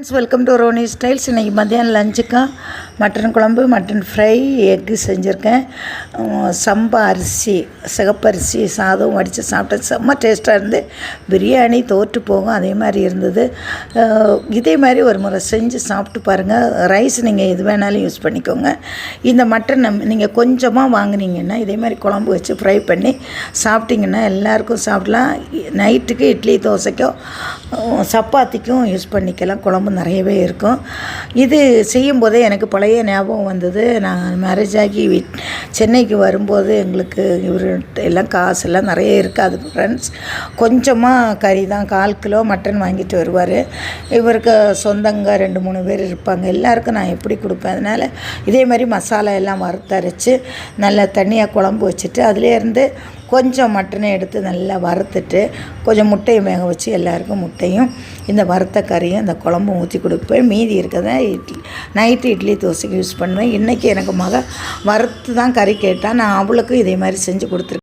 Friends welcome to Roni styles இன்றைக்கி மத்தியானம் லஞ்சுக்கா மட்டன் குழம்பு மட்டன் ஃப்ரை எக்கு செஞ்சுருக்கேன். சம்பா அரிசி சிகப்பரிசி சாதம் வடித்து சாப்பிட்டேன். செம்ம டேஸ்ட்டாக இருந்து பிரியாணி தோற்று போகும் அதே மாதிரி இருந்தது. இதே மாதிரி ஒரு முறை செஞ்சு சாப்பிட்டு பாருங்கள் ரைஸ் நீங்கள் எது வேணாலும் யூஸ் பண்ணிக்கோங்க. இந்த மட்டன் நீங்கள் கொஞ்சமாக வாங்குனீங்கன்னா இதே மாதிரி குழம்பு வச்சு ஃப்ரை பண்ணி சாப்பிட்டிங்கன்னா எல்லாருக்கும் சாப்பிடலாம். நைட்டுக்கு இட்லி தோசைக்கும் சப்பாத்திக்கும் யூஸ் பண்ணிக்கலாம். குழம்பு நிறையவே இருக்கும். இது செய்யும்போதே எனக்கு பழைய ஞாபகம் வந்தது. நான் மேரேஜ் ஆகி வீட் சென்னைக்கு வரும்போது எங்களுக்கு இவர் எல்லாம் காசெல்லாம் நிறைய இருக்காது ஃப்ரெண்ட்ஸ் கொஞ்சமாக கறி தான் கால் கிலோ மட்டன் வாங்கிட்டு வருவார். இவருக்கு சொந்தங்க ரெண்டு மூணு பேர் இருப்பாங்க. எல்லாருக்கும் நான் எப்படி கொடுப்பேன்? அதனால் இதே மாதிரி மசாலா எல்லாம் வறுத்தரைச்சி நல்லா தண்ணியாக குழம்பு வச்சுட்டு அதுலேருந்து கொஞ்சம் மட்டனை எடுத்து நல்லா வறுத்துட்டு கொஞ்சம் முட்டையை வேக வச்சு எல்லாருக்கும் முட்டையும் இந்த வறுத்த கறியும் இந்த குழம்பும் ஊற்றி கொடுப்பேன். மீதி இருக்கிறத இட்லி நைட்டு இட்லி தோசைக்கு யூஸ் பண்ணுவேன். இன்றைக்கி எனக்கு மக வறுத்து தான் கறி கேட்டால் நான் அவளுக்கும் இதே மாதிரி செஞ்சு கொடுத்துருக்கேன்.